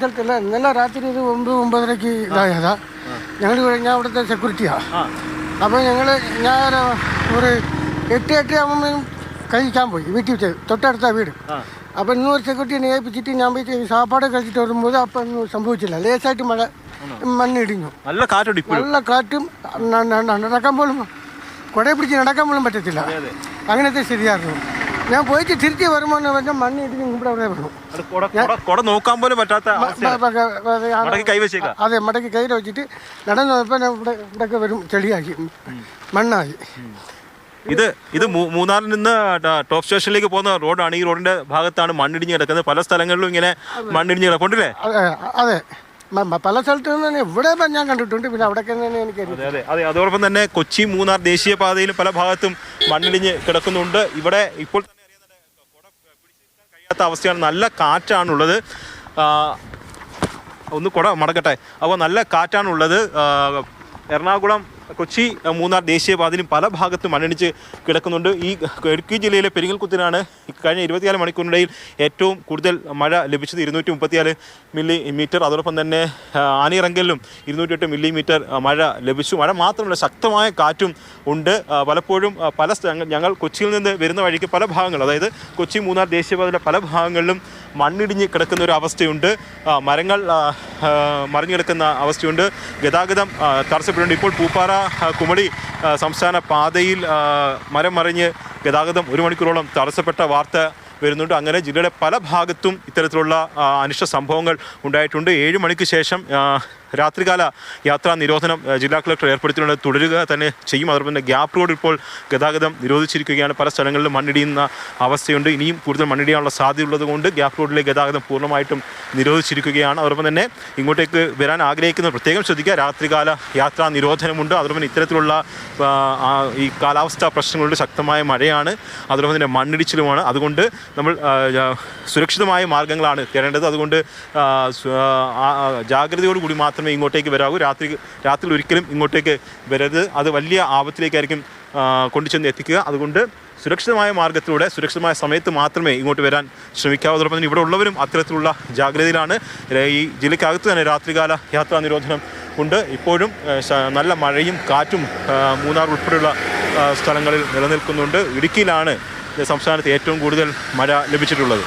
സ്ഥലത്തില്ല ഇന്നലെ രാത്രി ഒരു ഒമ്പത് ഒമ്പതരക്ക് ഇതായതാ. ഞങ്ങൾ ഞാൻ അവിടുത്തെ സെക്യൂരിറ്റിയാ അപ്പോൾ ഞങ്ങൾ ഞാൻ ഒരു എട്ട് എട്ട് ആകുമ്പോഴും കഴിക്കാൻ പോയി. വീട്ടിൽ വെച്ച് തൊട്ടടുത്ത വീട്. അപ്പോൾ ഇന്നൊരു സെക്യൂരിറ്റിനെ ഏൽപ്പിച്ചിട്ട് ഞാൻ പോയി സാപ്പാട് കഴിച്ചിട്ട് വരുമ്പോൾ അപ്പം ഒന്നും സംഭവിച്ചില്ല. ലേസായിട്ട് മഴ മണ്ണിടിഞ്ഞു. നല്ല കാറ്റും നല്ല കാറ്റും നടക്കാൻ പോലും കുടയെ പിടിച്ച് നടക്കാൻ പോലും പറ്റത്തില്ല. അങ്ങനത്തെ ശരിയായിരുന്നു ഞാൻ പോയിട്ട് തിരിച്ച് വരുമ്പോൾ പറഞ്ഞാൽ മണ്ണ് ഇടിഞ്ഞ് ഇവിടെ അവിടെ വന്നു. കുട നോക്കാൻ പോലും പറ്റാത്ത അവസ്ഥയാണ്. മടക്കി കൈവച്ചേക്കാം അതെ മടക്കി കയ്യിൽ വെച്ചിട്ട് നടന്നു ഇവിടെ ഇവിടെ ഇവിടെയൊക്കെ വരും ചെളിയാക്കി. മണ്ണായി. ഇത് ഇത് മൂന്നാറിൽ നിന്ന് ടോപ്പ് സ്റ്റേഷനിലേക്ക് പോകുന്ന റോഡാണ്. ഈ റോഡിന്റെ ഭാഗത്താണ് മണ്ണിടിഞ്ഞ് കിടക്കുന്നത്. പല സ്ഥലങ്ങളിലും ഇങ്ങനെ മണ്ണിടിഞ്ഞ് കിടപ്പുണ്ടല്ലേ അതെ പല സ്ഥലത്തു നിന്ന് ഇവിടെ ഞാൻ കണ്ടിട്ടുണ്ട്. പിന്നെ അവിടെ എനിക്ക് അതെ അതെ അതെ. അതോടൊപ്പം തന്നെ കൊച്ചി മൂന്നാർ ദേശീയപാതയിലും പല ഭാഗത്തും മണ്ണിടിഞ്ഞ് കിടക്കുന്നുണ്ട്. ഇവിടെ ഇപ്പോൾ പിടിച്ചിരിക്കാൻ അവസ്ഥയാണ്. നല്ല കാറ്റാണുള്ളത്. ഒന്ന് കുട മടക്കട്ടെ. അപ്പോൾ നല്ല കാറ്റാണുള്ളത്. എറണാകുളം കൊച്ചി മൂന്നാർ ദേശീയപാതയിലും പല ഭാഗത്തും മണ്ണിടിച്ച് കിടക്കുന്നുണ്ട്. ഈ ഇടുക്കി ജില്ലയിലെ പെരിങ്ങൽകുത്തിനാണ് കഴിഞ്ഞ ഇരുപത്തിനാല് മണിക്കൂറിനിടയിൽ ഏറ്റവും കൂടുതൽ മഴ ലഭിച്ചത് ഇരുന്നൂറ്റി മുപ്പത്തിനാല് മില്ലി മീറ്റർ. അതോടൊപ്പം തന്നെ ആനിയിറങ്കലിലും ഇരുന്നൂറ്റിയെട്ട് മില്ലിമീറ്റർ മഴ ലഭിച്ചു. മഴ മാത്രമല്ല ശക്തമായ കാറ്റും ഉണ്ട്. പലപ്പോഴും പല ഞങ്ങൾ കൊച്ചിയിൽ നിന്ന് വരുന്ന വഴിക്ക് പല ഭാഗങ്ങൾ അതായത് കൊച്ചി മൂന്നാർ ദേശീയപാതയിലെ പല ഭാഗങ്ങളിലും മണ്ണിടിഞ്ഞ് കിടക്കുന്ന ഒരു അവസ്ഥയുണ്ട്. മരങ്ങൾ മറിഞ്ഞു കിടക്കുന്ന അവസ്ഥയുണ്ട്. ഗതാഗതം തടസ്സപ്പെടുന്നുണ്ട്. ഇപ്പോൾ പൂപ്പാറ കുമളി സംസ്ഥാന പാതയിൽ മരം മറിഞ്ഞ് ഗതാഗതം ഒരു മണിക്കൂറോളം തടസ്സപ്പെട്ട വാർത്ത വരുന്നുണ്ട്. അങ്ങനെ ജില്ലയുടെ പല ഭാഗത്തും ഇത്തരത്തിലുള്ള അനിഷ്ട സംഭവങ്ങൾ ഉണ്ടായിട്ടുണ്ട്. ഏഴ് മണിക്ക് ശേഷം രാത്രികാല യാത്രാ നിരോധനം ജില്ലാ കളക്ടർ ഏർപ്പെടുത്തിയിട്ടുണ്ട്. തുടരുക തന്നെ ചെയ്യും. അതോടൊപ്പം തന്നെ ഗ്യാപ്പ് റോഡ് ഇപ്പോൾ ഗതാഗതം നിരോധിച്ചിരിക്കുകയാണ്. പല സ്ഥലങ്ങളിലും മണ്ണിടിയുന്ന അവസ്ഥയുണ്ട്. ഇനിയും കൂടുതൽ മണ്ണിടിയാനുള്ള സാധ്യത ഉള്ളതുകൊണ്ട് ഗ്യാപ്പ് റോഡിലെ ഗതാഗതം പൂർണമായിട്ടും നിരോധിച്ചിരിക്കുകയാണ്. അതോടൊപ്പം തന്നെ ഇങ്ങോട്ടേക്ക് വരാൻ ആഗ്രഹിക്കുന്ന പ്രത്യേകം ശ്രദ്ധിക്കുക. രാത്രികാല യാത്രാ നിരോധനമുണ്ട്. അതോടൊപ്പം തന്നെ ഇത്തരത്തിലുള്ള ഈ കാലാവസ്ഥാ പ്രശ്നങ്ങളുടെ ശക്തമായ മഴയാണ്. അതോടൊപ്പം തന്നെ മണ്ണിടിച്ചിലുമാണ്. അതുകൊണ്ട് നമ്മൾ സുരക്ഷിതമായ മാർഗങ്ങളാണ് തേടേണ്ടത്. അതുകൊണ്ട് ജാഗ്രതയോടുകൂടി മാത്രം മാത്രമേ ഇങ്ങോട്ടേക്ക് വരാവൂ. രാത്രി രാത്രിയിൽ ഒരിക്കലും ഇങ്ങോട്ടേക്ക് വരരുത്. അത് വലിയ ആപത്തിലേക്കായിരിക്കും കൊണ്ടുചെന്ന് എത്തിക്കുക. അതുകൊണ്ട് സുരക്ഷിതമായ മാർഗത്തിലൂടെ സുരക്ഷിതമായ സമയത്ത് മാത്രമേ ഇങ്ങോട്ട് വരാൻ ശ്രമിക്കാവൂ. ഇവിടെ ഉള്ളവരും അത്തരത്തിലുള്ള ജാഗ്രതയിലാണ്. ഈ ജില്ലയ്ക്കകത്ത് തന്നെ രാത്രികാല യാത്രാ നിരോധനം ഉണ്ട്. ഇപ്പോഴും നല്ല മഴയും കാറ്റും മൂന്നാർ ഉൾപ്പെടെയുള്ള സ്ഥലങ്ങളിൽ നിലനിൽക്കുന്നുണ്ട്. ഇടുക്കിയിലാണ് സംസ്ഥാനത്ത് ഏറ്റവും കൂടുതൽ മഴ ലഭിച്ചിട്ടുള്ളത്.